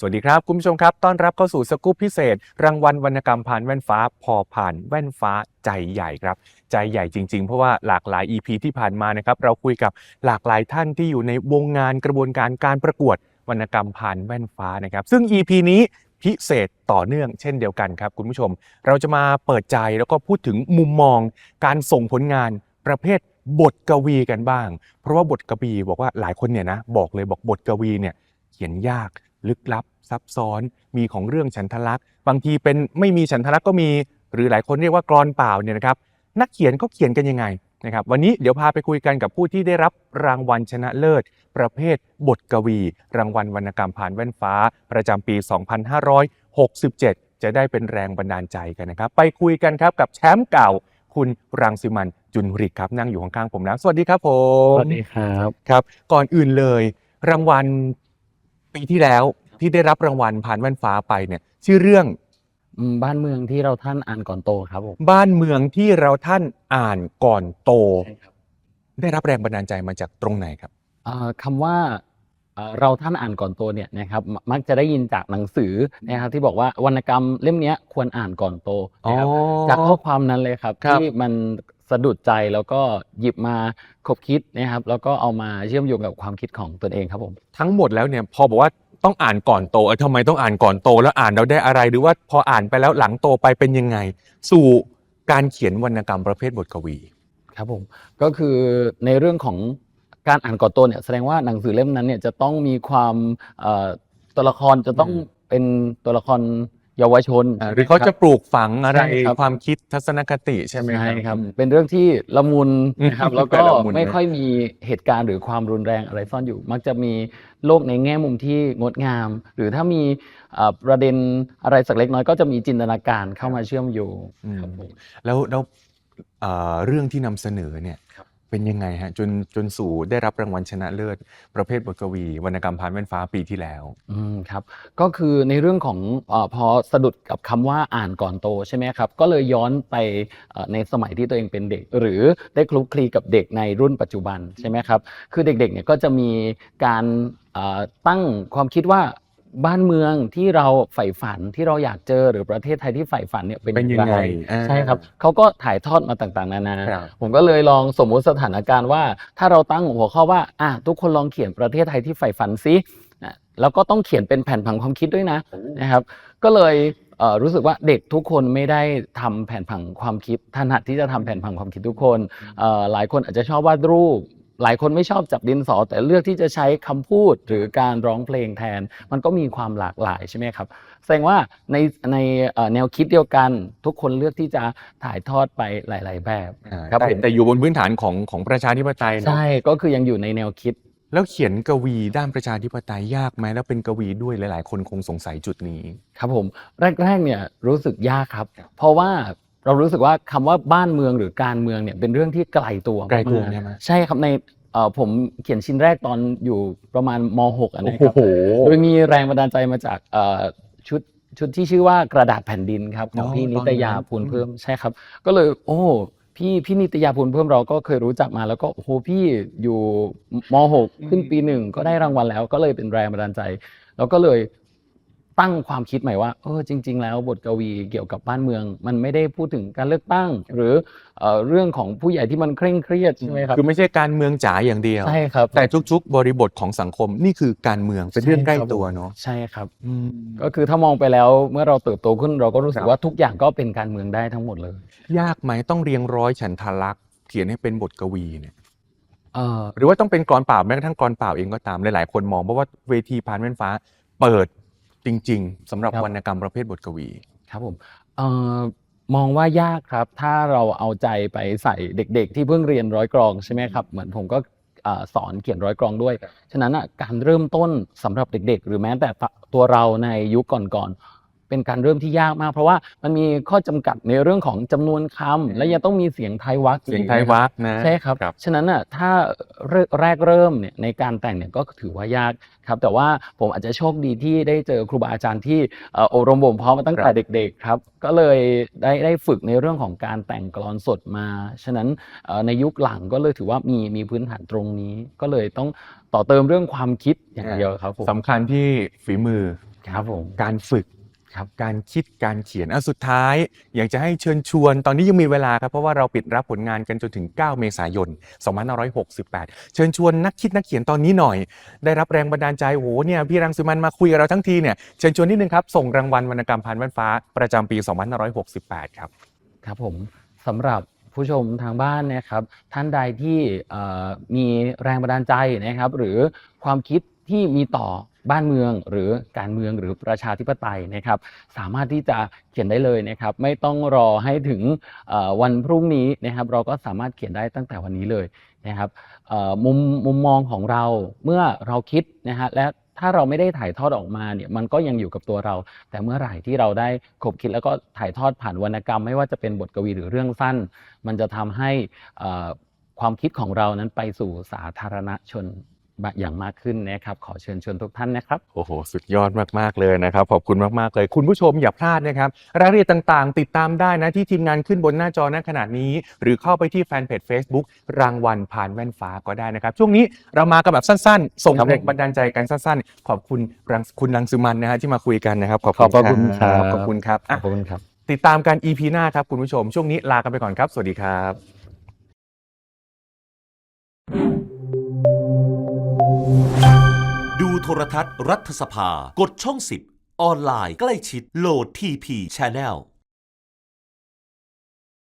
สวัสดีครับ คุณผู้ชมครับ ต้อนรับเข้าสู่สกู๊ปพิเศษ รางวัลวรรณกรรมผ่านแว่นฟ้า พอผ่านแว่นฟ้าใจใหญ่ครับ ใจใหญ่จริง ๆ เพราะว่าหลากหลาย EP ที่ผ่านมานะครับ เราคุยกับหลากหลายท่านที่อยู่ในวงงานกระบวนการการประกวดวรรณกรรมผ่านแว่นฟ้านะครับ ซึ่ง EP นี้พิเศษต่อเนื่องเช่นเดียวกันครับ คุณผู้ชม เราจะมาเปิดใจแล้วก็พูดถึงมุมมอง การส่งผลงานประเภทบทกวีกันบ้าง เพราะว่าบทกวีบอกว่าหลายคนเนี่ยนะบอกเลยบอกบทกวีเนี่ยเขียนยาก ลึกลับซับซ้อนมีของเรื่องฉันทลักษณ์บางทีเป็นไม่มีฉันทลักษณ์ก็มี หรือหลายคนเรียกว่ากรอนเปล่าเนี่ยนะครับนักเขียนก็เขียนกันยังไงนะครับวันนี้เดี๋ยวพาไปคุยกันกับผู้ที่ได้รับรางวัลชนะเลิศ ประเภทบทกวี รางวัลวรรณกรรมผ่านแว่นฟ้า ประจำปี 2567 จะได้เป็นแรงบันดาลใจกันนะครับ ไปคุยกันครับกับแชมป์เก่า คุณรังสิมันจุนริกครับนั่งอยู่ข้างๆผมแล้วสวัสดีครับผมสวัสดีครับครับ ก่อนอื่นเลย รางวัล ปีที่แล้วที่ได้รับรางวัลผ่านแว่นฟ้าไปเนี่ย ชื่อเรื่องอืมบ้านเมืองที่เราท่านอ่านก่อนโตครับผมบ้านเมืองที่เราท่านอ่านก่อนโต ใช่ครับได้รับแรงบันดาลใจมาจากตรงไหนครับอ่าคำว่าเอ่อเราท่านอ่านก่อนโตเนี่ยนะครับมมักจะได้ยินจากหนังสือนะครับที่บอกว่าวรรณกรรมเล่มเนี้ยควรอ่านก่อนโตนะครับจากข้อความนั้นเลยครับครับ ที่มัน สะดุดใจแล้วก็หยิบมาคบคิดนะครับ แล้วก็เอามาเชื่อมโยงกับความคิดของตนเองครับผม ทั้งหมดแล้วเนี่ยพอบอกว่าต้องอ่านก่อนโตเออทำไมต้องอ่านก่อนโตแล้วอ่านเราได้อะไรหรือว่าพออ่านไปแล้วหลังโตไปเป็นยังไง สู่การเขียนวรรณกรรมประเภทบทกวีครับผมก็คือในเรื่องของการอ่านก่อนโตเนี่ยแสดงว่าหนังสือเล่มนั้นเนี่ยจะต้องมีความเอ่อตัวละครจะต้องอืมเป็นตัวละคร เยาวชนอ่าหรือเขาจะปลูกฝังอะไรใช่ครับความคิดทัศนคติใช่ไหมใช่ครับครับ เป็นเรื่องที่ละมุนอืมนะครับแล้วก็ละมุนไม่นะค่อยมีเหตุการณ์หรือความรุนแรงอะไรซ่อนอยู่ มักจะมีโลกในแง่มุมที่งดงาม หรือถ้ามีเอ่อประเด็นอะไรสักเล็กน้อยก็จะมีจินตนาการเข้ามาเชื่อมโยงอืมครับผมแล้วแล้วเอ่อเรื่องที่นำเสนอเนี่ยครับ เป็นยังไงฮะจนจนสู่ได้รับรางวัลชนะเลิศ ประเภทบทกวี วรรณกรรมผ่านแว่นฟ้าปีที่แล้วอืมครับก็คือในเรื่องของเออพอสะดุดกับคำว่าอ่านก่อนโตใช่ไหมครับก็เลยย้อนไปเอ่อในสมัยที่ตัวเองเป็นเด็ก หรือได้คลุกคลีกับเด็กในรุ่นปัจจุบันใช่ไหมครับคือเด็กๆเนี่ยก็จะมีการเอ่อตั้งความคิดว่า บ้านเมืองที่เราใฝ่ฝันที่เราอยากเจอหรือประเทศไทยที่ใฝ่ฝันเนี่ยเป็นเป็นยังไงรอ่าใช่ครับเขาก็ถ่ายทอดมาต่างๆ นานาครับผมก็เลยลองสมมุติสถานการณ์ว่า ถ้าเราตั้งหัวข้อว่าอะทุกคนลองเขียนประเทศไทยที่ใฝ่ฝันซินะแล้วก็ต้องเขียนเป็นแผ่นผังความคิดด้วยนะนะครับ ก็เลยเอ่อรู้สึกว่าเด็กทุกคนไม่ได้ทำแผนผังความคิดถนัดที่จะทำแผนผังความคิดทุกคนเอ่อหลายคนอาจจะชอบวาดรูป หลายคนไม่ชอบจับดินสอ แต่เลือกที่จะใช้คำพูดหรือการร้องเพลงแทน มันก็มีความหลากหลายใช่ไหมครับ แสดงว่าในในเอ่อแนวคิดเดียวกัน ทุกคนเลือกที่จะถ่ายทอดไปหลาย ๆ แบบอ่าครับแต่ผมแต่อยู่บนพื้นฐานของของประชาธิปไตยเนอะใช่ก็คือยังอยู่ในแนวคิด แล้วเขียนกวีด้านประชาธิปไตยยากไหมแล้วเป็นกวีด้วยหลาย ๆ คนคงสงสัยจุดนี้ ครับผมแรก ๆ เนี่ยรู้สึกยากครับ เพราะว่า เรารู้สึกว่าคำว่าบ้านเมืองหรือการเมืองเนี่ยเป็นเรื่องที่ไกลตัวไกลตัวาใช่ไหม ใช่ครับในเอ่อผมเขียนชิ้นแรกตอนอยู่ประมาณม .6 อันนะครับโอ้โหโดยมีแรงบันดาลใจมาจากเอ่อชุดชุดที่ชื่อว่ากระดาษแผ่นดินครับของอ๋อพี่ตอนนั้นนิตยาภูลเพิ่มใช่ครับ ก็เลยโอ้พี่พี่นิตยาภูลเพิ่มเราก็เคยรู้จักมาแล้วก็โอ้โหพี่อยู่ม .6 ขึ้นปีหนึ่งก็ได้รางวัลแล้ว ก็เลยเป็นแรงบันดาลใจ แล้วก็เลย ตั้งความคิดใหม่ว่าเออจริง ๆ แล้วบทกวีเกี่ยวกับบ้านเมือง มันไม่ได้พูดถึงการเลือกตั้ง หรือเอ่อเรื่องของผู้ใหญ่ที่มันเคร่งเครียดใช่ไหมครับคือไม่ใช่การเมืองจ๋าอย่างเดียว ใช่ครับแต่ทุกๆ บริบทของสังคมนี่คือการเมืองเป็นเรื่องใกล้ตัวเนาะใช่ครับอืมก็คือถ้ามองไปแล้วเมื่อเราเติบโตขึ้นเราก็รู้สึคกรับว่าทุกอย่างก็เป็นการเมืองได้ทั้งหมดเลย ยากไหมต้องเรียงร้อยฉันทลักษณ์เขียนให้เป็นบทกวีเนี่ยเออหรือว่าต้องเป็นกรเปล่าแม้กระทั่งกรเปล่าเองก็ตามหลายๆคนมองเพราะว่าเวทีพานแว่นฟ้า เปิด จริง ๆสำหรับ วรรณกรรมประเภทบทกวี ครับผมเออมองว่ายากครับ ถ้าเราเอาใจไปใส่เด็ก ๆ ที่เพิ่งเรียนร้อยกรองใช่ไหมครับ เหมือนผมก็เอ่อสอนเขียนร้อยกรองด้วย ฉะนั้นอะการเริ่มต้นสำหรับเด็ก ๆ หรือแม้แต่ตัวเราในยุคก่อนๆ เป็นการเริ่มที่ยากมาก เพราะว่ามันมีข้อจำกัดในเรื่องของจำนวนคำและยังต้องมีเสียงไทยวรรคเสียงไทยวักนะใช่ครับครับ ฉะนั้นอะถ้าเริ่มแรกเริ่มเนี่ยในการแต่งเนี่ยก็ถือว่ายากครับแต่ว่าผมอาจจะโชคดีที่ได้เจอครูบาอาจารย์ที่เอ่ออบรมบ่มเพาะมาตั้งแต่เด็ก ๆ ครับ ก็เลยได้ได้ฝึกในเรื่องของการแต่งกลอนสดมา ฉะนั้นเอ่อในยุคหลังก็เลยถือว่ามีมีพื้นฐานตรงนี้ ก็เลยต้องต่อเติมเรื่องความคิดอย่างเดียวครับผมสำคัญที่ฝีมือครับผมการฝึก ครับการคิดการเขียนอะสุดท้าย อยากจะให้เชิญชวน ตอนนี้ยังมีเวลาครับเพราะว่าเราปิดรับผลงานกันจนถึง 9 เมษายน 2568 เชิญชวนนักคิดนักเขียนตอนนี้หน่อย ได้รับแรงบันดาลใจโอ้โหเนี่ยพี่รังสิมันมาคุยกับเราทั้งทีเนี่ยเชิญชวนนิดนึงครับ ส่งรางวัลวรรณกรรมพันแว่นฟ้าประจำปี 2568 ครับครับผมสำหรับผู้ชมทางบ้านนะครับ ท่านใดที่มีแรงบันดาลใจนะครับ หรือความคิดที่มีต่อ บ้านเมืองหรือการเมืองหรือประชาธิปไตยนะครับ สามารถที่จะเขียนได้เลยนะครับ ไม่ต้องรอให้ถึงวันพรุ่งนี้นะครับ เราก็สามารถเขียนได้ตั้งแต่วันนี้เลยนะครับมุมมุมมองของเราเมื่อเราคิดนะฮะและถ้าเราไม่ได้ถ่ายทอดออกมาเนี่ยมันก็ยังอยู่กับตัวเรา แต่เมื่อไหร่ที่เราได้ขบคิดแล้วก็ถ่ายทอดผ่านวรรณกรรม ไม่ว่าจะเป็นบทกวีหรือเรื่องสั้น มันจะทำให้ความคิดของเรานั้นไปสู่สาธารณชน อย่างมากขึ้นนะครับ ขอเชิญชวนทุกท่านนะครับ โอ้โห สุดยอดมาก ๆ เลยนะครับ ขอบคุณมาก ๆ เลย คุณผู้ชมอย่าพลาดนะครับ รายละเอียดต่างๆ ติดตามได้นะที่ทีมงานขึ้นบนหน้าจอณขณะนี้ หรือเข้าไปที่แฟนเพจ Facebook รางวัลผ่านแว่นฟ้าก็ได้นะครับ ช่วงนี้เรามากันแบบสั้น ๆ ส่งครับผมแรงบันดาลใจกันสั้น ๆ ขอบคุณรังคุณรังสุมันนะฮะที่มาคุยกันนะครับขอบขอบพระคุณครับขอบคุณครับขอะอบคุณครับ ติดตามกัน EP หน้าครับคุณผู้ชม ช่วงนี้ลากันไปก่อนครับ สวัสดีครับ ดูโทรทัศน์รัฐสภา กดช่อง 10 ออนไลน์ใกล้ชิดโหลดทีพี Channel